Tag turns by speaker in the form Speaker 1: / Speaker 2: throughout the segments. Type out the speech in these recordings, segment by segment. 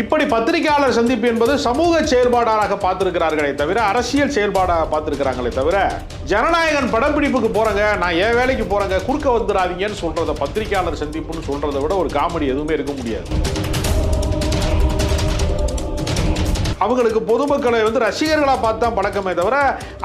Speaker 1: இப்படி பத்திரிகையாளர் சந்திப்பு என்பது சமூக செயல்பாடாக பார்த்திருக்கிறார்களே தவிர அரசியல் செயல்பாடாக பார்த்திருக்கிறாங்களே தவிர ஜனநாயகன் படப்பிடிப்புக்கு போறேங்க நான் என் வேலைக்கு போறேங்க குறுக்க வந்துடாதீங்கன்னு சொல்றத பத்திரிகையாளர் சந்திப்புன்னு சொல்றதை விட ஒரு காமெடி எதுவுமே இருக்க முடியாது. அவங்களுக்கு பொதுமக்களை வந்து ரசிகர்களாக பார்த்து தான் பழக்கமே தவிர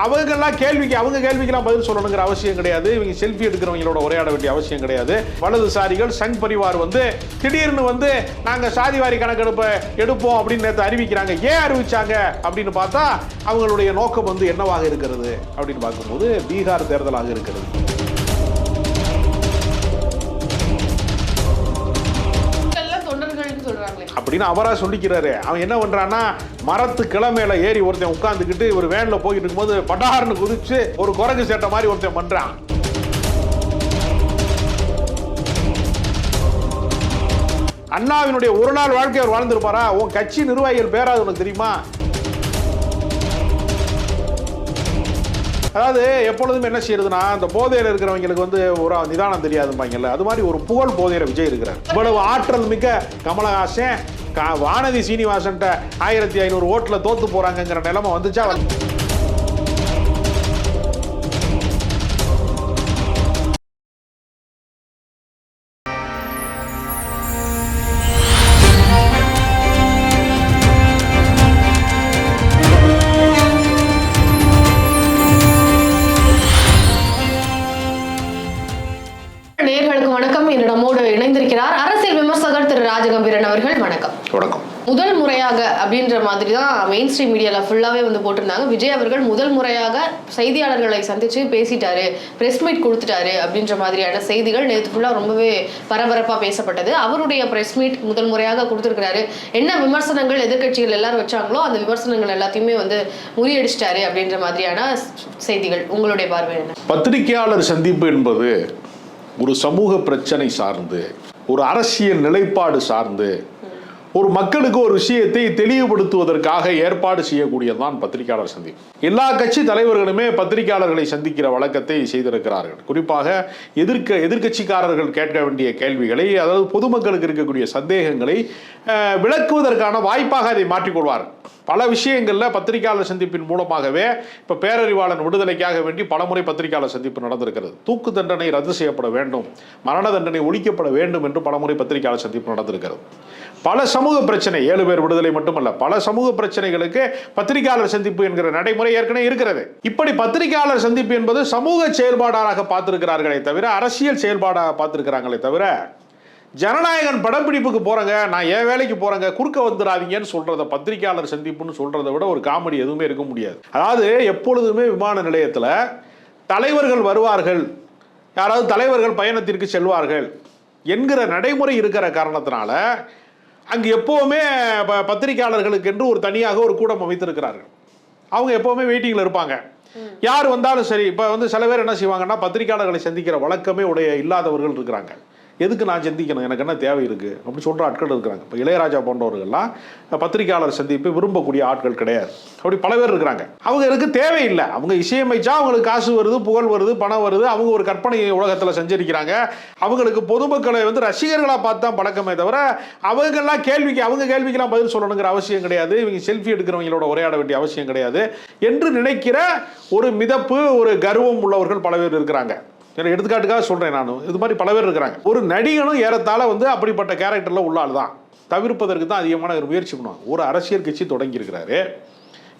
Speaker 1: அவங்கெல்லாம் கேள்விக்கு அவங்க கேள்விக்கெல்லாம் பதில் சொல்லணுங்கிற அவசியம் கிடையாது. இவங்க செல்ஃபி எடுக்கிறவங்களோட உரையாட வேண்டிய அவசியம் கிடையாது. வலதுசாரிகள் சங் பரிவார் வந்து திடீர்னு வந்து நாங்கள் சாதிவாரி கணக்கெடுப்பை எடுப்போம் அப்படின்னு நேற்று அறிவிக்கிறாங்க. ஏன் அறிவிச்சாங்க? அப்படின்னு பார்த்தா அவங்களுடைய நோக்கம் வந்து என்னவாக இருக்கிறது? அப்படின்னு பார்க்கும்போது பீகார் தேர்தலாக இருக்கிறது. அப்படின்னு அவராக சொல்லிக்கிறாரு. அவன் என்ன பண்ணுறான்னா மரத்து கிளமையில ஏறி ஒருத்தன் உட்காந்துக்கிட்டு ஒரு வேனில் போயிட்டு இருக்கும்போது பட்டார்னு குதிச்சு ஒரு குரங்கு சேட்டை மாதிரி ஒருத்தன் பண்ணுறான் அண்ணாவினுடைய ஒரு நாள் வாழ்க்கை அவர் வாழ்ந்திருப்பாரா? உன் கட்சி நிர்வாகிகள் பேராது உனக்கு தெரியுமா? அதாவது எப்பொழுதும் என்ன செய்யறதுன்னா அந்த போதையில இருக்கிறவங்களுக்கு வந்து ஒரு நிதானம் தெரியாதும்பாங்கல்ல. அது மாதிரி ஒரு புகழ் போதையில விஜய் இருக்கிறார். இவ்வளவு ஆற்றல் மிக்க கமலஹாசன் கா- வானதி சீனிவாசன்ட்ட ஆயிரத்தி ஐநூறு ஓட்டுல தோத்து போகிறாங்கங்கிற நிலைமை வந்துச்சா?
Speaker 2: அப்படின்ற மாதிரி தான் மெயின் ஸ்ட்ரீம் மீடியாவில் ஃபுல்லாகவே வந்து போட்டிருந்தாங்க. விஜய் அவர்கள் முதல் முறையாக செய்தியாளர்களை சந்தித்து பேசிட்டாரு. ப்ரெஸ் மீட் கொடுத்துட்டாரு அப்படின்ற மாதிரியான செய்திகள் நேற்று ஃபுல்லாக ரொம்பவே பரபரப்பாக பேசப்பட்டது. அவருடைய ப்ரெஸ் மீட் முதல் முறையாக கொடுத்துருக்கிறாரு. என்ன விமர்சனங்கள் எதிர்க்கட்சிகள் எல்லாரும் வச்சாங்களோ அந்த விமர்சனங்கள் எல்லாத்தையுமே வந்து முறியடிச்சிட்டாரு அப்படின்ற மாதிரியான செய்திகள். உங்களுடைய பார்வை என்ன?
Speaker 1: பத்திரிகையாளர் சந்திப்பு என்பது ஒரு சமூக பிரச்சனை சார்ந்து ஒரு அரசியல் நிலைப்பாடு சார்ந்து ஒரு மக்களுக்கு ஒரு விஷயத்தை தெளிவுபடுத்துவதற்காக ஏற்பாடு செய்யக்கூடியதுதான் பத்திரிகையாளர் சந்திப்பு எல்லா கட்சி தலைவர்களுமே பத்திரிகையாளர்களை சந்திக்கிற வழக்கத்தை செய்திருக்கிறார்கள். குறிப்பாக எதிர்க்க எதிர்க்கட்சிக்காரர்கள் கேட்க வேண்டிய கேள்விகளை அதாவது பொதுமக்களுக்கு இருக்கக்கூடிய சந்தேகங்களை விளக்குவதற்கான வாய்ப்பாக அதை மாற்றிக்கொள்வார்கள் பல விஷயங்களில் பத்திரிகையாளர் சந்திப்பின் மூலமாகவே இப்போ பேரறிவாளன் விடுதலைக்காக வேண்டி பலமுறை பத்திரிகையாளர் சந்திப்பு நடந்திருக்கிறது. தூக்கு தண்டனை ரத்து செய்யப்பட வேண்டும் மரண தண்டனை ஒழிக்கப்பட வேண்டும் என்று பலமுறை பத்திரிகையாளர் சந்திப்பு நடந்திருக்கிறது. பல சமூக பிரச்சனை ஏழு பேர் விடுதலை மட்டுமல்ல பல சமூக பிரச்சனைகளுக்கு பத்திரிகையாளர் சந்திப்பு என்கிற நடைமுறை ஏற்கனவே இருக்கிறது. இப்படி பத்திரிகையாளர் சந்திப்பு என்பது சமூக செயல்பாடாக பார்த்திருக்கிறார்களே தவிர அரசியல் செயல்பாடாக பார்த்திருக்கிறாங்களே தவிர ஜனநாயகன் படப்பிடிப்புக்கு போகிறங்க நான் என் வேலைக்கு போறேங்க குறுக்க வந்துடாதீங்கன்னு சொல்றத பத்திரிகையாளர் சந்திப்புன்னு சொல்றதை விட ஒரு காமெடி எதுவுமே இருக்க முடியாது. அதாவது எப்பொழுதுமே விமான நிலையத்தில் தலைவர்கள் வருவார்கள். யாராவது தலைவர்கள் பயணத்திற்கு செல்வார்கள். என்கிற நடைமுறை இருக்கிற காரணத்தினால அங்கு எப்போவுமே ப- பத்திரிகையாளர்களுக்கு என்று ஒரு தனியாக ஒரு கூடம் அமைத்திருக்கிறார்கள். அவங்க எப்போவுமே வெயிட்டிங்கில் இருப்பாங்க. யார் வந்தாலும் சரி இப்போ வந்து சில பேர் என்ன செய்வாங்கன்னா பத்திரிகையாளர்களை சந்திக்கிற வழக்கமே உடைய இல்லாதவர்கள் இருக்கிறாங்க. எதுக்கு நான் சிந்திக்கணும்? எனக்கு என்ன தேவை இருக்குது அப்படி சொல்கிற ஆட்கள் இருக்கிறாங்க. இப்போ இளையராஜா போன்றவர்கள்லாம் பத்திரிகையாளர் சந்திப்பு விரும்பக்கூடிய ஆட்கள் கிடையாது. அப்படி பல பேர் இருக்கிறாங்க. அவங்களுக்கு தேவையில்லை அவங்க இசையமைச்சா அவங்களுக்கு காசு வருது புகழ் வருது பணம் வருது. அவங்க ஒரு கற்பனை உலகத்தில் சஞ்சரிக்கிறாங்க. அவங்களுக்கு பொதுமக்களை வந்து ரசிகர்களாக பார்த்து தான் பழக்கமே தவிர அவங்கெல்லாம் கேள்விக்கு அவங்க கேள்விக்கெல்லாம் பதில் சொல்லணுங்கிற அவசியம் கிடையாது. இவங்க செல்ஃபி எடுக்கிறவங்களோட உரையாட வேண்டிய அவசியம் கிடையாது. என்று நினைக்கிற ஒரு மிதப்பு ஒரு கர்வம் உள்ளவர்கள் பல பேர் இருக்கிறாங்க. எனக்கு எடுத்துக்காட்டுக்காக சொல்கிறேன் நான். இது மாதிரி பல பேர் இருக்கிறாங்க. ஒரு நடிகனும் ஏறத்தாழ வந்து அப்படிப்பட்ட கேரக்டரில் உள்ள தான் தவிர்ப்பதற்கு தான் அதிகமான ஒரு முயற்சி பண்ணுவாங்க. ஒரு அரசியல் கட்சி தொடங்கியிருக்கிறாரு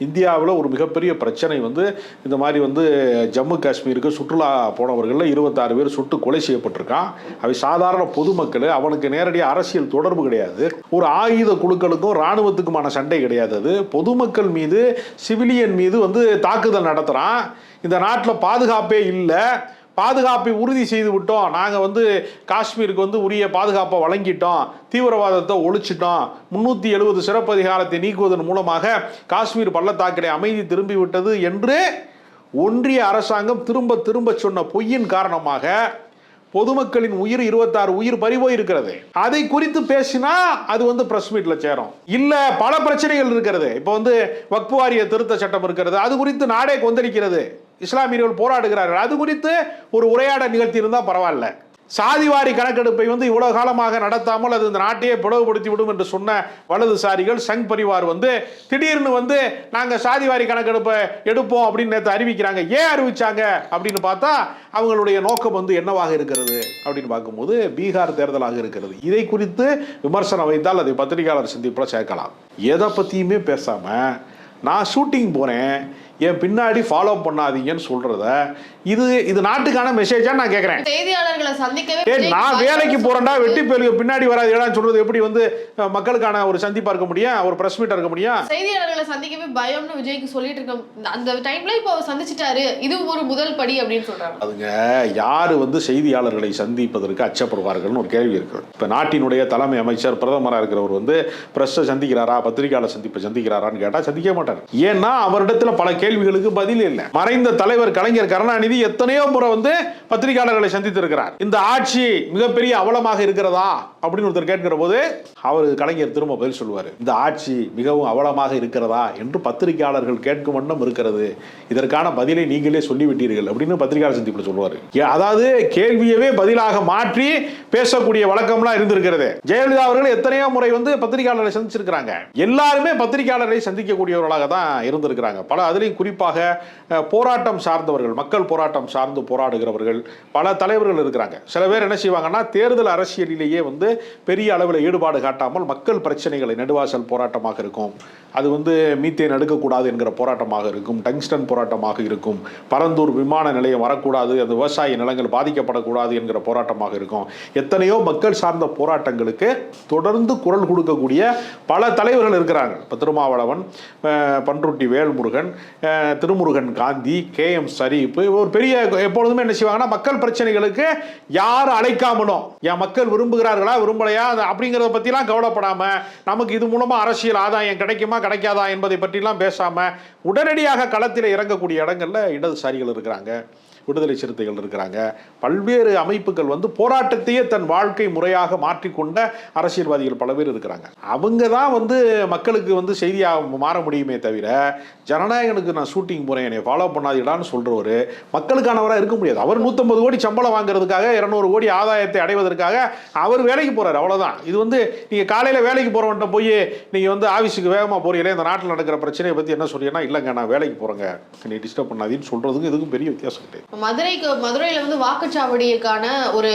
Speaker 1: இந்தியாவில் ஒரு மிகப்பெரிய பிரச்சனை வந்து இந்த மாதிரி வந்து ஜம்மு காஷ்மீருக்கு சுற்றுலா போனவர்களில் இருபத்தாறு பேர் சுட்டு கொலை செய்யப்பட்டிருக்கான். அவை சாதாரண பொதுமக்கள். அவனுக்கு நேரடியாக அரசியல் தொடர்பு கிடையாது. ஒரு ஆயுத குழுக்களுக்கும் இராணுவத்துக்குமான சண்டை கிடையாது அது. பொதுமக்கள் மீது சிவிலியன் மீது வந்து தாக்குதல் நடத்துகிறான் இந்த நாட்டில் பாதுகாப்பே இல்லை. பாதுகாப்பை உறுதி செய்து விட்டோம். நாங்கள் வந்து காஷ்மீருக்கு வந்து உரிய பாதுகாப்பை வழங்கிட்டோம். தீவிரவாதத்தை ஒழிச்சிட்டோம். முன்னூற்றி எழுபது சிறப்பதிகாரத்தை நீக்குவதன் மூலமாக காஷ்மீர் பள்ளத்தாக்கிலே அமைதி திரும்பி விட்டது என்று ஒன்றிய அரசாங்கம் திரும்ப திரும்ப சொன்ன பொய்யின் காரணமாக பொதுமக்களின் உயிர் இருபத்தாறு உயிர் பறிபோய் இருக்கிறது அதை குறித்து பேசினா அது வந்து பிரஸ் மீட்ல சேரும். இல்ல பல பிரச்சனைகள் இருக்கிறது. இப்போ வந்து வக்பு வாரிய திருத்த சட்டம் இருக்கிறது. அது குறித்து நாடே கொந்தளிக்கிறது. இஸ்லாமியர்கள் போராடுகிறார்கள். அது குறித்து ஒரு உரையாடல் நிகழ்த்தி இருந்தா பரவாயில்ல. சாதிவாரி கணக்கெடுப்பை வந்து இவ்வளவு காலமாக நடத்தாமல் அது இந்த நாட்டையே பிளவுபடுத்தி விடும் என்று சொன்ன வலதுசாரிகள் சங் பரிவார் வந்து திடீர்னு வந்து நாங்கள் சாதிவாரி கணக்கெடுப்பை எடுப்போம் அப்படின்னு நேற்று அறிவிக்கிறாங்க. ஏன் அறிவிச்சாங்க? அப்படின்னு பார்த்தா அவங்களுடைய நோக்கம் வந்து என்னவாக இருக்கிறது அப்படின்னு பார்க்கும்போது பீகார் தேர்தலாக இருக்கிறது. இதை குறித்து விமர்சனம் வைத்தால் அதை பத்திரிகையாளர் சந்திப்பில் சேர்க்கலாம். எதை பற்றியுமே பேசாமல் நான் ஷூட்டிங் போனேன். என் பின்னாடி ஃபாலோ பண்ணாதீங்கன்னு சொல்றத இது இது நாட்டுக்கான மெசேஜா நான் கேட்குறேன்
Speaker 2: செய்தியாளர்களை சந்திக்கவே
Speaker 1: நான் வேலைக்கு
Speaker 2: கொடுத்து-
Speaker 1: வெட்டி பேருக்கு பின்னாடி வராதுடான்னு சொல்றது எப்படி வந்து மக்களுக்கான ஒரு சந்திப்பா இருக்க முடியும் ஒரு பிரஸ் மீட்டா இருக்க முடியும்?
Speaker 2: செய்தியாளர்களை சந்திக்கவே பயம்னு விஜய்க்கு சொல்லிட்டு இருக்க அந்த டைம்ல இப்போ அவர் சந்திச்சிட்டாரு இது ஒரு முதல் படி அப்படின்னு சொல்றாங்க.
Speaker 1: அதுங்க யாரு வந்து செய்தியாளர்களை சந்திப்பதற்கு அச்சப்படுவார்கள்னு ஒரு கேள்வி இருக்கு. இப்ப நாட்டினுடைய தலைமை அமைச்சர் பிரதமராக இருக்கிறவர் வந்து பிரஸ்ஸை சந்திக்கிறாரா பத்திரிகையாளர் சந்திப்பை சந்திக்கிறாரான்னு கேட்டா சந்திக்க மாட்டார். ஏன்னா அவரிடத்துல பல கேள்விகளுக்கு பதில் இல்லை. மறைந்த தலைவர் கலைஞர் கருணாநிதி எத்தனையோ முறை வந்து பத்திரிகையாளர்களை சந்தித்திருக்கிறார். இந்த ஆட்சி மிகப்பெரிய அவலமாக இருக்கிறதா? அப்படின்னு ஒருத்தர் கேட்கிற போது அவர் கலைஞர் திரும்ப பதில் சொல்லுவார். இந்த ஆட்சி மிகவும் அவலமாக இருக்கிறதா? என்று பத்திரிகையாளர்கள் கேட்கும் வண்ணம் இருக்கிறது. இதற்கான பதிலை நீங்களே சொல்லிவிட்டீர்கள் அப்படின்னு பத்திரிகையாளர் சந்திப்பில் சொல்லுவார். அதாவது கேள்வியவே பதிலாக மாற்றி பேசக்கூடிய வழக்கம்லாம் இருந்திருக்கிறது. ஜெயலலிதா அவர்கள் எத்தனையோ முறை வந்து பத்திரிகையாளர்களை சந்திச்சிருக்கிறாங்க. எல்லாருமே பத்திரிகையாளரை சந்திக்கக்கூடியவர்களாக தான் இருந்திருக்கிறாங்க. பல அதுலேயும் குறிப்பாக போராட்டம் சார்ந்தவர்கள் மக்கள் போராட்டம் சார்ந்து போராடுகிறவர்கள் பல தலைவர்கள் இருக்கிறாங்க. சில பேர் என்ன செய்வாங்கன்னா தேர்தல் அரசியலிலேயே வந்து பெரிய அளவில் ஈடுபாடு காட்டாமல் மக்கள் பிரச்சனைகளை நெடுவாசல் போராட்டமாக இருக்கும். அது வந்து மீத்தேன் எடுக்கக்கூடாது என்கிற போராட்டமாக இருக்கும். டங்ஸ்டன் போராட்டமாக இருக்கும். பரந்தூர் விமான நிலையம் வரக்கூடாது அந்த விவசாய நிலங்கள் பாதிக்கப்படக்கூடாது என்கிற போராட்டமாக இருக்கும். எத்தனையோ மக்கள் சார்ந்த போராட்டங்களுக்கு தொடர்ந்து குரல் கொடுக்கக்கூடிய பல தலைவர்கள் இருக்கிறாங்க. இப்போ திருமாவளவன் பன்ருட்டி வேல்முருகன் திருமுருகன் காந்தி கே எம் சரீப் ஒரு பெரிய எப்பொழுதுமே என்ன செய்வாங்கன்னா மக்கள் பிரச்சனைகளுக்கு யார் அழைக்காமலும் என் மக்கள் விரும்புகிறார்களா விரும்பலையா? அது அப்படிங்கிறத பற்றிலாம் கவலைப்படாம நமக்கு இது மூலமாக அரசியல் ஆதாயம் கிடைக்குமா கிடைக்காதா? என்பதை பற்றிலாம் பேசாமல் உடனடியாக களத்தில் இறங்கக்கூடிய இடங்களில் இடதுசாரிகள் இருக்கிறாங்க. விடுதலை சிறுத்தைகள் இருக்கிறாங்க. பல்வேறு அமைப்புகள் வந்து போராட்டத்தையே தன் வாழ்க்கை முறையாக மாற்றிக்கொண்ட அரசியல்வாதிகள் பல பேர் இருக்கிறாங்க. அவங்க தான் வந்து மக்களுக்கு வந்து செய்தியாக மாற முடியுமே தவிர ஜனநாயகனுக்கு நான் ஷூட்டிங் போகிறேன் என்னை ஃபாலோ பண்ணாதீடான்னு சொல்கிறவர் மக்களுக்கானவராக இருக்க முடியாது. அவர் நூற்றம்பது கோடி சம்பளம் வாங்குறதுக்காக இரநூறு கோடி ஆதாயத்தை அடைவதற்காக அவர் வேலைக்கு போகிறார் அவ்வளோதான் இது வந்து நீங்கள் காலையில் வேலைக்கு போகிறவன்ட்ட போய் நீங்கள் வந்து ஆஃபீஸுக்கு வேகமாக போகிறீங்களே இந்த நாட்டில் நடக்கிற பிரச்சனையை பற்றி என்ன சொல்றீங்கன்னா இல்லைங்க நான் வேலைக்கு போகிறேங்க நீ டிஸ்டர்ப் பண்ணாதீன்னு சொல்கிறதுக்கு இதுக்கும் பெரிய வித்தியாசம் கிடையாது.
Speaker 2: மதுரைக்கு மதுரையில் வந்து வாக்குச்சாவடிக்கான ஒரு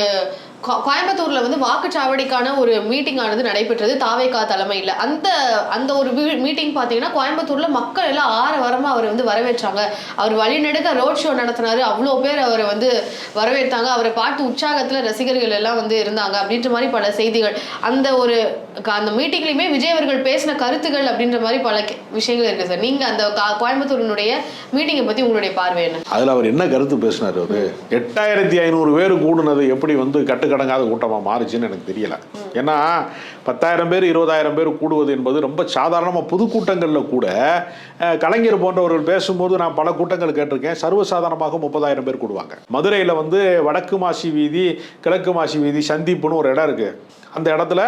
Speaker 2: கோயம்புத்தூர்ல வந்து வாக்குச்சாவடிக்கான ஒரு மீட்டிங் ஆனது நடைபெற்றது தாவேகா தலைமையில். அந்த அந்த ஒரு மீட்டிங் பார்த்தீங்கன்னா கோயம்புத்தூர்ல மக்கள் எல்லாம் ஆற அவரை அவர் வந்து வரவேற்றாங்க. அவர் வழிநெடுக்க ரோட் ஷோ நடத்தினாரு. அவ்வளோ பேர் அவரை வந்து வரவேற்றாங்க. அவரை பார்த்து உற்சாகத்துல ரசிகர்கள் எல்லாம் வந்து இருந்தாங்க. அப்படின்ற மாதிரி பல செய்திகள். அந்த ஒரு அந்த மீட்டிங்லயுமே விஜய் அவர்கள் பேசின கருத்துகள் அப்படின்ற மாதிரி பல விஷயங்கள் இருக்கு சார். நீங்க அந்த கோயம்புத்தூரினுடைய மீட்டிங்கை பத்தி உங்களுடைய பார்வை என்ன?
Speaker 1: அதில் அவர் என்ன கருத்து பேசினார் அவர்? எட்டாயிரத்தி ஐநூறு பேர் கூடுனது எப்படி வந்து கட்டுக்கடங்காத கூட்டமாக மாறுச்சுன்னு எனக்கு தெரியல. ஏன்னா பத்தாயிரம் பேர் இருபதாயிரம் பேர் கூடுவது என்பது ரொம்ப சாதாரணமாக பொதுக்கூட்டங்களில் கூட கலைஞர் போன்றவர்கள் பேசும்போது நான் பல கூட்டங்கள் கேட்டிருக்கேன். சர்வசாதாரணமாக முப்பதாயிரம் பேர் கூடுவாங்க. மதுரையில் வந்து வடக்கு மாசி வீதி கிழக்கு மாசி வீதி சந்திப்புன்னு ஒரு இடம் இருக்குது அந்த இடத்துல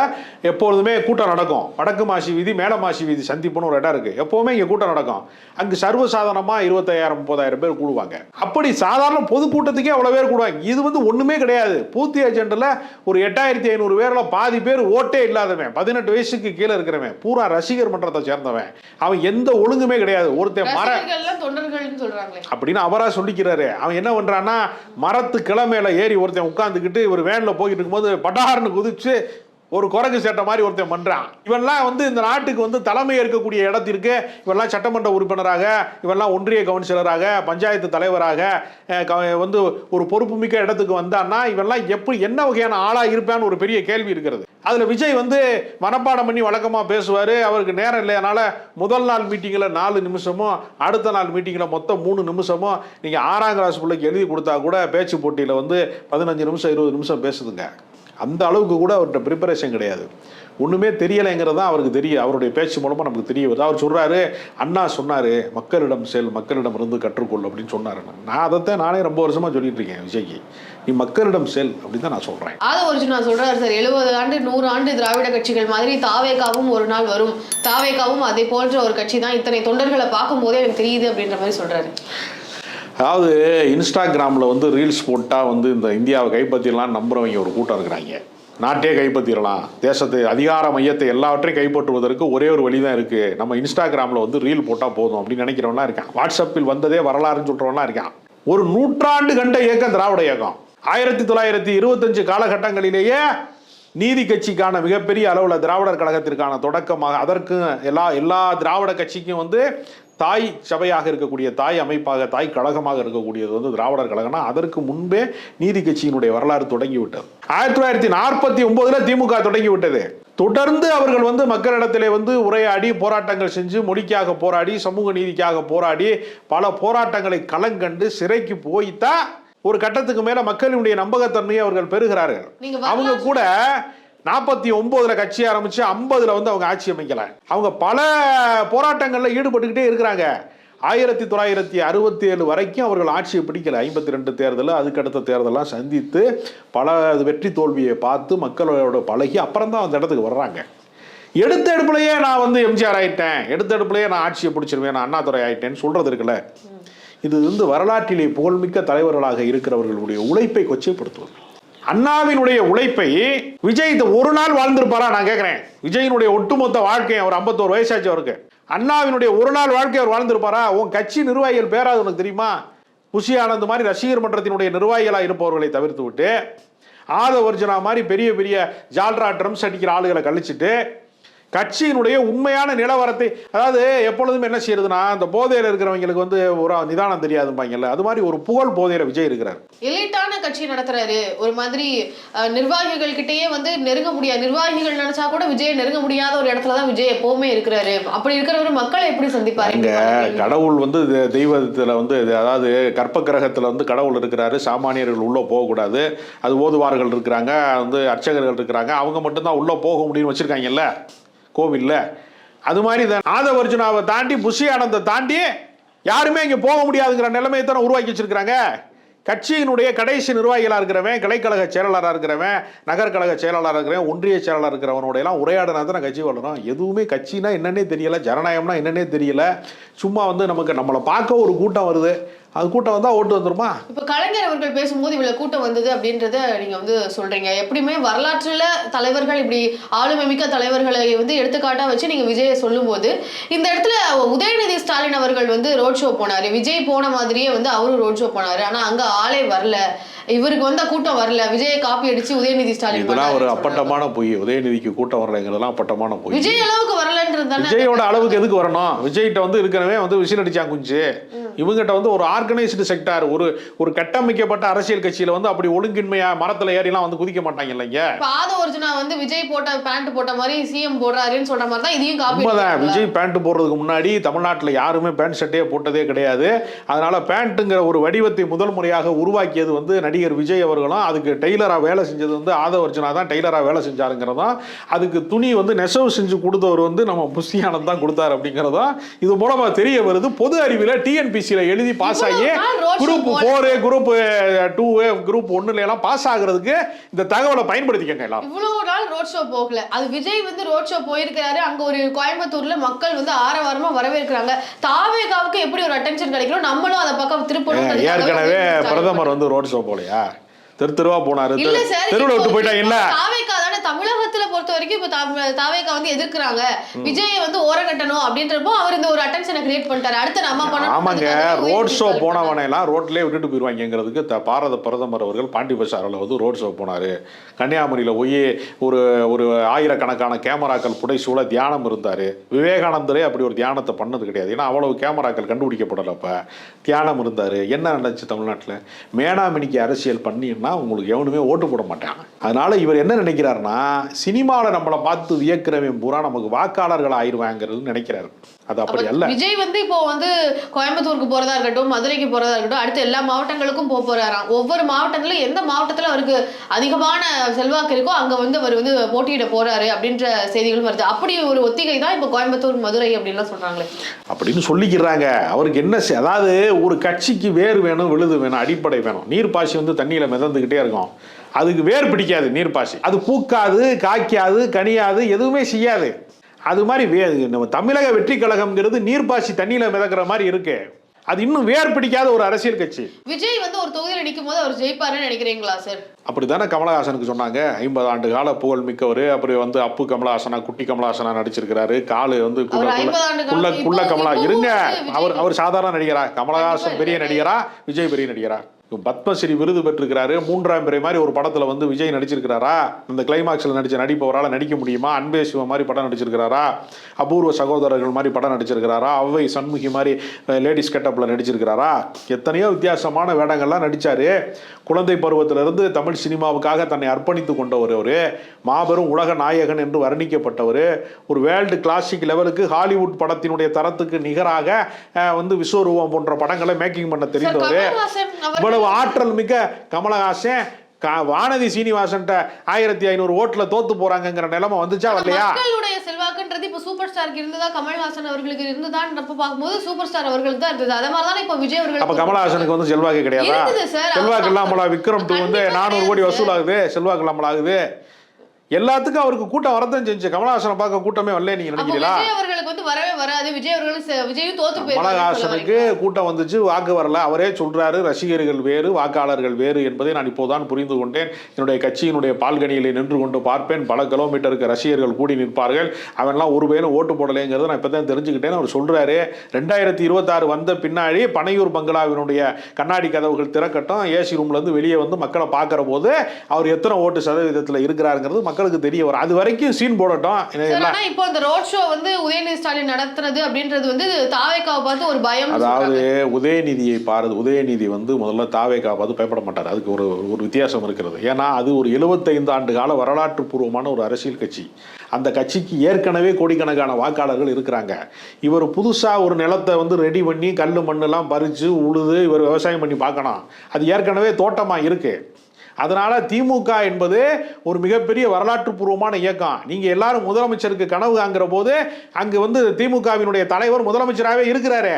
Speaker 1: எப்பொழுதுமே கூட்டம் நடக்கும். வடக்கு மாசி வீதி மேல மாசி வீதி சந்திப்புன்னு ஒரு இடம் இருக்குது எப்போவுமே இங்கே கூட்டம் நடக்கும். அங்கு சர்வசாதாரணமாக இருபத்தாயிரம் முப்பதாயிரம் பேர் கூடுவாங்க. அப்படி சாதாரண பொதுக்கூட்டத்துக்கே அவ்வளோ பேர் கூடுவாங்க. இது வந்து ஒன்றுமே கிடையாது. பூத்தி ஏஜெண்டில் ஒரு எட்டாயிரத்தி ஐநூறு பேரில் பாதி பேர் ஓட்டே இல்லாதவன் பதினெட்டு வயசுக்கு கீழே இருக்கிறவன் பூரா ரசிகர் மன்றத்தை சேர்ந்தவன் அவன் எந்த ஒழுங்குமே கிடையாது. ஒருத்தன் மர அப்படின்னு அவரா சொல்லிக்கிறாரு. அவன் என்ன பண்றான்னா மரத்து கிளை மேல ஏறி ஒருத்தன் உட்காந்துக்கிட்டு ஒரு வேன்ல போய்கிட்டு இருக்கும்போது பட்டார்னு குதிச்சு ஒரு குரங்கு சேட்டை மாதிரி ஒருத்தன் பண்ணுறான் இவன்லாம் வந்து இந்த நாட்டுக்கு வந்து தலைமை ஏற்கக்கூடிய இடத்திற்கு இவெல்லாம் சட்டமன்ற உறுப்பினராக இவெல்லாம் ஒன்றிய கவுன்சிலராக பஞ்சாயத்து தலைவராக க- வந்து ஒரு பொறுப்புமிக்க இடத்துக்கு வந்தான்னா இவெல்லாம் எப்படி என்ன வகையான ஆளாக இருப்பான்னு ஒரு பெரிய கேள்வி இருக்கிறது. அதில் விஜய் வந்து மனப்பாடம் பண்ணி வழக்கமாக பேசுவார். அவருக்கு நேரம் இல்லையனால முதல் நாள் மீட்டிங்கில் நாலு நிமிஷமும் அடுத்த நாள் மீட்டிங்கில் மொத்தம் மூணு நிமிஷமும் நீங்கள் ஆறாம் கிளாஸ் பிள்ளைக்கு எழுதி கொடுத்தா கூட பேச்சு போட்டியில் வந்து பதினஞ்சு நிமிஷம் இருபது நிமிஷம் பேசுதுங்க. அந்த அளவுக்கு கூட அவர்கிட்ட ப்ரிப்பரேஷன் கிடையாது. ஒன்றுமே தெரியலைங்கிறது தான் அவருக்கு தெரியும் அவருடைய பேச்சு மூலமாக நமக்கு தெரிய வருது. அவர் சொல்கிறாரு அண்ணா சொன்னார் மக்களிடம் செல் மக்களிடம் இருந்து கற்றுக்கொள் அப்படின்னு சொன்னார். நான் அதைத்தான் நானே ரொம்ப வருஷமாக சொல்லிட்டு இருக்கேன் விஜய்க்கு. நீ மக்களிடம் செல் அப்படின்னு தான் நான் அதை
Speaker 2: ஒரு நான் சொல்கிறாரு சார் எழுபது ஆண்டு நூறு ஆண்டு திராவிட கட்சிகள் மாதிரி தாவேகாவும் ஒரு நாள் வரும். தாவேக்காவும் அதே போன்ற ஒரு கட்சி தான் இத்தனை தொண்டர்களை பார்க்கும் போதே எனக்கு தெரியுது அப்படின்ற மாதிரி சொல்கிறாரு
Speaker 1: அதாவது இன்ஸ்டாகிராமில் வந்து ரீல்ஸ் போட்டால் வந்து இந்த இந்தியாவை கைப்பற்றிடலாம் நம்புகிறவங்க ஒரு கூட்டம் இருக்கிறாங்க. நாட்டே கைப்பற்றிடலாம். தேசத்தை அதிகார மையத்தை எல்லாவற்றையும் கைப்பற்றுவதற்கு ஒரே ஒரு வழி தான் இருக்குது நம்ம இன்ஸ்டாகிராமில் வந்து ரீல் போட்டால் போதும் அப்படின்னு நினைக்கிறவனா இருக்கான். வாட்ஸ்அப்பில் வந்ததே வரலாறுன்னு சொல்கிறவனா இருக்கான். ஒரு நூற்றாண்டு கண்ட இயக்கம் திராவிட இயக்கம். ஆயிரத்தி தொள்ளாயிரத்தி இருபத்தஞ்சு காலகட்டங்களிலேயே நீதி கட்சிக்கான மிகப்பெரிய அளவில் திராவிடர் கழகத்திற்கான தொடக்கமாக அதற்கும் எல்லா எல்லா திராவிட கட்சிக்கும் வந்து தாய் சபையாக இருக்கக்கூடிய தாய் அமைப்பாக தாய் கழகமாக இருக்கக்கூடியது வந்து திராவிடர் கழகம்னா அதற்கு முன்பே நீதி கட்சியினுடைய வரலாறு தொடங்கி விட்டது ஆயிரத்தி தொள்ளாயிரத்தி நாற்பத்தி ஒன்பதுல திமுக தொடங்கி விட்டது தொடர்ந்து அவர்கள் வந்து மக்களிடத்திலே வந்து உரையாடி போராட்டங்கள் செஞ்சு மொழிக்காக போராடி சமூக நீதிக்காக போராடி பல போராட்டங்களை களங்கண்டு சிறைக்கு போய்த்தான் ஒரு கட்டத்துக்கு மேல மக்களினுடைய நம்பகத்தன்மையை அவர்கள் பெறுகிறார்கள். அவங்க கூட நாற்பத்தி ஒன்பதுல கட்சி ஆரம்பிச்சு ஐம்பதுல வந்து அவங்க ஆட்சி அமைக்கல. அவங்க பல போராட்டங்கள்ல ஈடுபட்டுக்கிட்டே இருக்கிறாங்க. ஆயிரத்தி தொள்ளாயிரத்தி அறுபத்தி ஏழு வரைக்கும் அவர்கள் ஆட்சியை பிடிக்கல. ஐம்பத்தி ரெண்டு தேர்தல் அதுக்கடுத்த தேர்தலாம் சந்தித்து பல வெற்றி தோல்வியை பார்த்து மக்களோட பழகி அப்புறம் தான் அந்த இடத்துக்கு வர்றாங்க. எடுத்த எடுப்புலையே நான் வந்து எம்ஜிஆர் ஆயிட்டேன். எடுத்த எடுப்புலையே நான் ஆட்சியை பிடிச்சிருவேன். நான் அண்ணாதுரை ஆயிட்டேன்னு சொல்றது இருக்குல்ல. இது வந்து வரலாற்றிலே புகழ்மிக்க தலைவர்களாக இருக்கிறவர்களுடைய உழைப்பை கொச்சைப்படுத்துவது. அண்ணாவினுடைய உழைப்பை விஜய் இந்த ஒரு நாள் வாழ்ந்திருப்பாரா? நான் கேட்குறேன் விஜயினுடைய ஒட்டுமொத்த வாழ்க்கை அவர் ஐம்பத்தோரு வயசாச்சு அவருக்கு. அண்ணாவினுடைய ஒரு நாள் வாழ்க்கை அவர் வாழ்ந்திருப்பாரா? உன் கட்சி நிர்வாகிகள் பேராது உனக்கு தெரியுமா? புஷி ஆனந்த் மாதிரி ரசிகர் மன்றத்தினுடைய நிர்வாகிகளாக இருப்பவர்களை தவிர்த்து விட்டு ஆதவர்ஜனா மாதிரி பெரிய பெரிய ஜால்ரா ட்ரம்ஸ் அடிக்கிற ஆளுகளை கழிச்சிட்டு கட்சியினுடைய உண்மையான நிலவரத்தை அதாவது எப்பொழுதும் என்ன செய்யறதுன்னா இந்த போதையில் இருக்கிறவங்களுக்கு வந்து ஒரு நிதானம் தெரியாதும்பாங்கல்ல அது மாதிரி ஒரு புகழ் போதையில விஜய் இருக்கிறார்.
Speaker 2: எலிட்டான கட்சி நடத்துறாரு. ஒரு மாதிரி நிர்வாகிகள் கிட்டயே வந்து நெருங்க முடியாது. நிர்வாகிகள் நினைச்சா கூட விஜய் நெருங்க முடியாத ஒரு இடத்துல தான் விஜய் எப்பவுமே இருக்கிறாரு. அப்படி இருக்கிறவர் மக்களை எப்படி சந்திப்பாரு?
Speaker 1: இங்க கடவுள் வந்து தெய்வத்துல வந்து அதாவது கற்ப கிரகத்துல வந்து கடவுள் இருக்கிறாரு. சாமானியர்கள் உள்ள போகக்கூடாது. அது ஓதுவார்கள் இருக்கிறாங்க வந்து அர்ச்சகர்கள் இருக்கிறாங்க. அவங்க மட்டும்தான் உள்ள போக முடியும்னு வச்சிருக்காங்கல்ல. கோவில்ல. அது மாதிரி தான் ஆதவர்ஜுனாவை தாண்டி புஷி ஆனந்தை தாண்டி யாருமே இங்கே போக முடியாதுங்கிற நிலைமையை தானே உருவாக்கி வச்சிருக்கிறாங்க. கட்சியினுடைய கடைசி நிர்வாகிகளாக இருக்கிறவன் கிளைக்கழக செயலாளராக இருக்கிறவன் நகர்கழக செயலாளராக இருக்கிறவன் ஒன்றிய செயலாளர் இருக்கிறவனோட எல்லாம் உரையாடினா தான் கட்சி வளரும். எதுவுமே கட்சினா என்னன்னே தெரியல ஜனநாயகம்னா என்னன்னே தெரியல. சும்மா வந்து நமக்கு நம்மளை பார்க்க ஒரு கூட்டம் வருது. அது கூட்டம் வந்தால் ஓட்டு வந்துருமா?
Speaker 2: இப்ப கலைஞர் அவர்கள் பேசும்போது இவ்வளவு கூட்டம் வந்தது அப்படின்றத நீங்க வந்து சொல்றீங்க. எப்படியுமே வரலாற்றுல தலைவர்கள் இப்படி ஆளுமை மிக்க தலைவர்களை வந்து எடுத்துக்காட்டா வச்சு நீங்க விஜயை சொல்லும்போது இந்த இடத்துல உதயநிதி ஸ்டாலின் அவர்கள் வந்து ரோட் ஷோ போனாரு. விஜய் போன மாதிரியே வந்து அவரும் ரோட் ஷோ போனாரு. ஆனா அங்க ஆளே வரல. இவருக்கு வந்த கூட்டம் வரல. விஜயை காப்பி அடிச்சு உதயநிதி ஸ்டாலின்
Speaker 1: இதெல்லாம் ஒரு. அப்பட்டமான பொய். உதயநிதிக்கு கூட்டம் வரலைங்கிறதெல்லாம் அப்பட்டமான பொய்.
Speaker 2: விஜய் அளவுக்கு வரலன்றது
Speaker 1: விஜயோட அளவுக்கு எதுக்கு வரணும்? விஜய்கிட்ட வந்து இருக்கிறவன் வந்து விசில் அடிச்சான் குஞ்சு. இவங்கிட்ட வந்து ஒரு ஆர்கனைஸ்டு செக்டார் ஒரு ஒரு கட்டமைக்கப்பட்ட அரசியல் கட்சியில வந்து அப்படி ஒழுங்கின்மையா மரத்துல ஏறிலாம் வந்து குதிக்க மாட்டாங்க இல்லைங்க?
Speaker 2: ஆத ஒரிஜினா வந்து விஜய் போட்ட பேண்ட் போட்ட மாதிரி சிஎம் போடுறாருன்னு சொல்ற மாதிரி தான் இதையும் காப்பி
Speaker 1: உண்மைதான்? விஜய் பேண்ட் போடுறதுக்கு முன்னாடி தமிழ்நாட்டில் யாருமே பேண்ட் ஷர்ட்டே போட்டதே கிடையாது. அதனால பேண்ட்டுங்கிற ஒரு வடிவத்தை முதல் முறையாக உருவாக்கியது வந்து நடிகர் விஜய் அவர்களும் அதுக்கு டெய்லராக வேலை செஞ்சது வந்து ஆதவர்ஜனா தான் டெய்லராக வேலை செஞ்சாருங்கிறதும் அதுக்கு துணி வந்து நெசவு செஞ்சு கொடுத்தவர் வந்து நம்ம புஷியானந்த் தான் கொடுத்தாரு அப்படிங்கிறதும் இது மூலமா தெரிய வருது. பொது அறிவில் டிஎன்பிசியில் எழுதி பாஸ் ஆகி குரூப்
Speaker 2: போல.
Speaker 1: ஃபோரு குரூப் டூ குரூப் ஒன்றுல எல்லாம் பாஸ் ஆகுறதுக்கு இந்த தகவலை பயன்படுத்திக்கங்க எல்லாரும்.
Speaker 2: இவ்வளவு நாள் ரோட் ஷோ போகல. அது விஜய் வந்து ரோட் ஷோ போயிருக்கிறாரு. அங்க ஒரு கோயம்புத்தூர்ல மக்கள் வந்து ஆரவாரமா வரவேற்கிறாங்க. தாவேகாவுக்கு எப்படி ஒரு அட்டென்ஷன் கிடைக்கணும்? நம்மளும் அதை பக்கம் திருப்பணும்
Speaker 1: ஏற்கனவே பிரதமர் வந்து ரோட் ஷோ போலையா தெரு தெருவா போனாரு. தெருவில் விட்டு
Speaker 2: தாவேகா தானே தமிழகத்துல பொறுத்த வரைக்கும் இப்ப தா- தாவேகா வந்து எதிர்க்கிறாங்க. விஜய் வந்து ஓரங்கட்டணும் அப்படின்றப்போ அவர் இந்த ஒரு அட்டென்ஷனை கிரியேட் பண்ணிட்டாரு. அடுத்து நம்ம பண்ணணும்.
Speaker 1: ஆமாங்க. ரோட் ஷோ போனவனை எல்லாம் ரோட்லயே விட்டுட்டு போயிருவாங்கிறதுக்கு பாரத பிரதமர் அவர்கள் பாண்டி பசாரில் வந்து ரோட் ஷோ போனாரு. கன்னியாகுமரியில் போய் ஒரு ஒரு ஆயிரக்கணக்கான கேமராக்கள் புடைசூழ தியானம் இருந்தார். விவேகானந்தரே அப்படி ஒரு தியானத்தை பண்ணது கிடையாது. ஏன்னா அவ்வளவு கேமராக்கள் கண்டுபிடிக்கப்படலப்ப தியானம் இருந்தார். என்ன நடந்துச்சு தமிழ்நாட்டில்? மேனாமினிக்கு அரசியல் பண்ணின்னா உங்களுக்கு எவனுமே ஓட்டு போட மாட்டாங்க அதனால இவர் என்ன நினைக்கிறாருன்னா சினிமாவில் நம்மளை பார்த்து வியக்கிறவன் பூரா நமக்கு வாக்காளர்கள் ஆயிடுவாங்கிறது நினைக்கிறாரு. அது அப்படி அல்ல.
Speaker 2: விஜய் வந்து இப்போ வந்து கோயம்புத்தூருக்கு போறதா இருக்கட்டும் மதுரைக்கு போறதா இருக்கட்டும் அடுத்து எல்லா மாவட்டங்களுக்கும் போக போறாராம். ஒவ்வொரு மாவட்டத்துல எந்த மாவட்டத்துல அவருக்கு அதிகமான செல்வாக்கு இருக்கோ அங்க வந்து அவர் வந்து போட்டியிட போறாரு அப்படின்ற செய்திகளும் வருது. அப்படி ஒரு ஒத்திகை தான் இப்போ கோயம்புத்தூர் மதுரை அப்படின்லாம் சொல்றாங்களே.
Speaker 1: அப்படின்னு சொல்லிக்கிறாங்க. அவருக்கு என்ன அதாவது ஒரு கட்சிக்கு வேர் வேணும் விழுது வேணும் அடிப்படை வேணும். நீர்ப்பாசி வந்து தண்ணியில் மிதந்துக்கிட்டே இருக்கும். அதுக்கு வேர் பிடிக்காது நீர்ப்பாசி. அது பூக்காது காய்க்காது கனியாது எதுவுமே செய்யாது. அது மாதிரி வே நம்ம தமிழக வெற்றி கழகம்ங்கிறது நீர்ப்பாசி தண்ணியில் மிதக்கிற மாதிரி இருக்கு. அது இன்னும் வேர் பிடிக்காத ஒரு அரசியல் கட்சி.
Speaker 2: விஜய் வந்து ஒரு தொகுதியில நிக்கும் போது அவர் ஜெயிப்பாருன்னு நினைக்கிறீங்களா சார்?
Speaker 1: அப்படித்தானே கமலஹாசனுக்கு சொன்னாங்க. ஐம்பது ஆண்டு கால புகழ் மிக்கவர். அப்புறம் வந்து அப்பு கமலஹாசனா குட்டி கமலஹாசனா நடிச்சிருக்கிறாரு. காலு வந்து குள்ள குள்ள
Speaker 2: 50 ஆண்டு
Speaker 1: குள்ள
Speaker 2: காலம்
Speaker 1: குள்ள
Speaker 2: இப்போ-
Speaker 1: கமலா இருங்க. அவர் அவர் சாதாரண நடிகரா? கமலஹாசன் பெரிய. நடிகரா? விஜய் பெரிய நடிகரா? பத்மஸ்ரீ விருது பெற்றிருக்கிறாரு. மூன்றாம் பிறை மாதிரி ஒரு படத்துல வந்து விஜய் நடிச்சிருக்கிறாரா? இந்த கிளைமாக்ஸ்ல நடிச்ச நடிப்பவரால் நடிக்க முடியுமா? அன்பே சிவம் மாதிரி படம் நடிச்சிருக்கிறாரா? அபூர்வ சகோதரர்கள் மாதிரி படம் நடிச்சிருக்கிறாரா? அவ்வை சண்முகி மாதிரி லேடிஸ் கெட்டப்ல நடிச்சிருக்கிறாரா? எத்தனையோ வித்தியாசமான வேடங்கள்லாம் நடிச்சாரு. குழந்தை பருவத்திலிருந்து தமிழ் சினிமாவுக்காக தன்னை அர்ப்பணித்து கொண்டவர் அவரு. மாபெரும் உலக நாயகன் என்று வர்ணிக்கப்பட்டவர். ஒரு வேர்ல்டு கிளாசிக் லெவலுக்கு ஹாலிவுட் படத்தினுடைய தரத்துக்கு நிகராக வந்து விஸ்வரூபம் போன்ற படங்களை மேக்கிங் பண்ண தெரிந்தவர்.
Speaker 2: கமல்ஹாசன் அவர்
Speaker 1: இவ்வளவு ஆற்றல் மிக்க கமலஹாசன் வானதி சீனிவாசன்ட்ட ஆயிரத்தி ஐநூறு ஓட்டுல தோத்து போறாங்கங்கிற நிலைமை வந்துச்சா
Speaker 2: மக்களுடைய செல்வாக்குன்றது இப்ப சூப்பர் ஸ்டாருக்கு இருந்ததா கமல்ஹாசன் அவர்களுக்கு இருந்ததான்றப்ப பார்க்கும்போது சூப்பர் ஸ்டார் அவர்களுக்கு தான் இருந்தது. அதே மாதிரி தானே இப்ப விஜய் அவர்கள்
Speaker 1: அப்ப கமலஹாசனுக்கு வந்து செல்வாக்கு கிடையாதா. செல்வாக்கு இல்லாமலா விக்ரம் டூ வந்து நானூறு கோடி வசூல் ஆகுது செல்வாக்கு இல்லாமல் ஆகுது எல்லாத்துக்கும் அவருக்கு கூட்டம் வரதான் செஞ்சு கமலஹாசனை பார்க்க கூட்டமே வரல நீங்க நினைக்கிறீங்களா?
Speaker 2: அவர்களுக்கு வந்து வரவே வராது. விஜய் அவர்களும் செ- விஜயும் தோத்து
Speaker 1: கமலஹாசனுக்கு கூட்டம் வந்துச்சு. வாக்கு வரல. அவரே சொல்றாரு ரசிகர்கள் வேறு வாக்காளர்கள் வேறு என்பதை நான் இப்போதான் புரிந்து கொண்டேன். என்னுடைய கட்சியினுடைய பால்கனியிலே நின்று கொண்டு பார்ப்பேன். பல கிலோமீட்டருக்கு ரசிகர்கள் கூடி நிற்பார்கள். அவன்லாம் ஒரு வேலும் ஓட்டு போடலைங்கிறத நான் இப்போ தான் தெரிஞ்சுக்கிட்டேன்னு அவர் சொல்றாரு ரெண்டாயிரத்தி இருபத்தாறு வந்த பின்னாடி பனையூர் பங்களாவினுடைய கண்ணாடி கதவுகள் திறக்கட்டும். ஏசி ரூம்ல இருந்து வெளியே வந்து மக்களை பார்க்குற போது அவர் எத்தனை ஓட்டு சதவீதத்தில் இருக்கிறாருங்கிறது மக்களுக்கு தெரிய வரும். அது வரைக்கும் சீன் போடட்டும்.
Speaker 2: இப்போ இந்த ரோட் ஷோ வந்து உதயநிதி ஸ்டாலின் நடத்துறது அப்படின்றது வந்து தாவேக்காவை பார்த்து ஒரு பயம்
Speaker 1: அதாவது உதயநிதியை பாருது. உதயநிதி வந்து முதல்ல தாவேக்கா பார்த்து பயப்பட மாட்டார். அதுக்கு ஒரு ஒரு வித்தியாசம் இருக்கிறது. ஏன்னா அது ஒரு 75 ஆண்டு கால வரலாற்று பூர்வமான ஒரு அரசியல் கட்சி. அந்த கட்சிக்கு ஏற்கனவே கோடிக்கணக்கான வாக்காளர்கள் இருக்கிறாங்க. இவர் புதுசாக ஒரு நிலத்தை வந்து ரெடி பண்ணி கல் மண்ணெல்லாம் பறித்து உழுது இவர் விவசாயம் பண்ணி பார்க்கணும். அது ஏற்கனவே தோட்டமாக இருக்கு. அதனால திமுக என்பது ஒரு மிகப்பெரிய வரலாற்று பூர்வமான இயக்கம். நீங்க எல்லாரும் முதலமைச்சருக்கு கனவு காங்கிற போது அங்கு வந்து திமுகவினுடைய தலைவர் முதலமைச்சராகவே இருக்கிறாரு.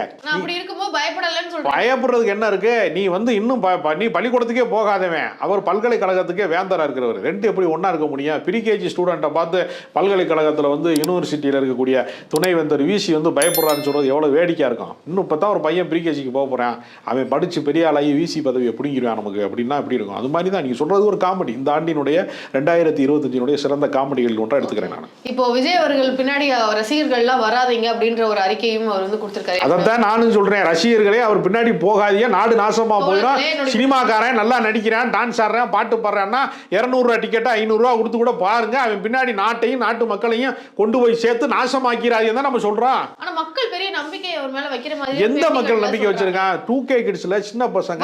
Speaker 1: பயப்படுறதுக்கு என்ன இருக்கு? நீ வந்து இன்னும் நீ பள்ளிக்கூடத்துக்கே போகாதவன். அவர் பல்கலைக்கழகத்துக்கே வேந்தரா இருக்கிறவர். ரெண்டு எப்படி ஒண்ணா இருக்க முடியும்? பிரிகேஜி ஸ்டூடெண்ட்டை பார்த்து பல்கலைக்கழகத்துல வந்து யூனிவர்சிட்டியில இருக்கக்கூடிய துணைவேந்தர் விசி வந்து பயப்படுறான்னு சொல்றது எவ்வளவு வேடிக்கையா இருக்கும். இன்னும் இப்போ தான் ஒரு பையன் பிரிகேஜிக்கு போக போறான். அவன் படிச்சு பெரிய ஆளாகி விசி பதவியை பிடிங்கிடுவான் நமக்கு. அப்படின்னா எப்படி இருக்கும்? அது மாதிரி தான் நீங்க சொல்றது ஒரு காமெடி இந்த ஆண்டினுடைய ரெண்டாயிரத்தி இருபத்தஞ்சினுடைய சிறந்த காமெடிகள் ஒன்றா எடுத்துக்கிறேன் நான்.
Speaker 2: இப்போ விஜய் அவர்கள் பின்னாடி ரசிகர்கள்லாம் வராதீங்க அப்படின்ற ஒரு அறிக்கையும் அவர் வந்து கொடுத்திருக்காரு.
Speaker 1: அதைத்தான் நானும் சொல்றேன். ரசிகர்களே அவர் பின்னாடி போகாதீங்க. நாடு நாசமா போயிடும் சினிமாக்காரன் நல்லா நடிக்கிறான் டான்ஸ் ஆடுறான் பாட்டு பாடுறான்னா இரநூறுவா டிக்கெட்டா ஐநூறுரூவா கொடுத்து கூட பாருங்க. அவன் பின்னாடி நாட்டையும் நாட்டு மக்களையும் கொண்டு போய் சேர்த்து நாசமாக்கிறாதுன்னு தான் நம்ம சொல்றோம்.
Speaker 2: ஆனா மக்கள் பெரிய நம்பிக்கை அவர் மேல வைக்கிற மாதிரி
Speaker 1: எந்த மக்கள் நம்பிக்கை வச்சிருக்கான் டூ கே கிட்ஸ்ல சின்ன பசங்க.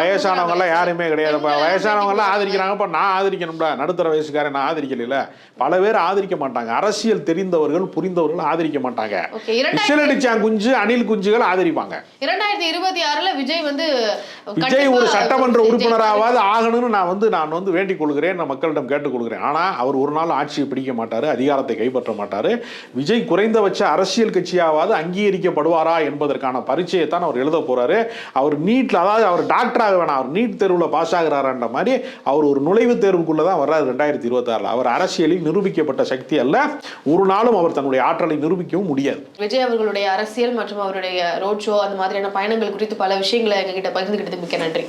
Speaker 2: வயசானவங்க
Speaker 1: எல்லாம் யாருமே கிடையாதுப்பா வயசானவங்க எல்லாம் ஆதரிக்கிறாங்கப்பா நான் ஆதரிக்கணும்டா நடுத்தர வயசுக்காரன் நான் ஆதரிக்கல பல பேர் ஆதரிக்க மாட்டாங்க. அரசியல் தெரிந்தவர்கள் புரிந்தவர்கள் ஆதரிக்க மாட்டாங்க. விசிலடிச்சான் குஞ்சு அணில் குஞ்சுகள் ஆதரிப்பாங்க.
Speaker 2: இரண்டாயிரத்தி இருபத்தி ஆறுல விஜய் வந்து
Speaker 1: விஜய் ஒரு சட்டமன்ற உறுப்பினராவது ஆகணும்னு நான் வந்து நான் வந்து வேண்டிக் கொள்கிறேன். நான் மக்களிடம் கேட்டுக்கொள்கிறேன் ஆனால் அவர் ஒரு நாள் ஆட்சியை பிடிக்க மாட்டார் அதிகாரத்தை கைப்பற்ற மாட்டார். விஜய் குறைந்தபட்ச அரசியல் கட்சியாவது அங்கீகரிக்கப்படுவாரா என்பதற்கான பரீட்சையை தான் அவர் எழுத போறாரு. அவர் நீட்ல அதாவது அவர் டாக்டராக வேணாம். அவர் நீட் தேர்வில் பாஸ் ஆகிறாரான்ற மாதிரி அவர் ஒரு நுழைவுத் தேர்வுக்குள்ள தான் வர்றாரு ரெண்டாயிரத்தி இருபத்தாறில். அவர் அரசியலில் நிரூபிக்கப்பட்ட சக்தி அல்ல. ஒரு நாளும் அவர் தன்னுடைய ஆற்றலை நிரூபிக்கவும் முடியாது.
Speaker 2: விஜய் அவர்களுடைய அரசியல் மற்றும் அவருடைய ரோட் ஷோ அந்த மாதிரியான பயணங்கள் குறித்து பல விஷயங்களை எங்ககிட்ட பகிர்ந்துகிட்டது மிக்க நன்றி.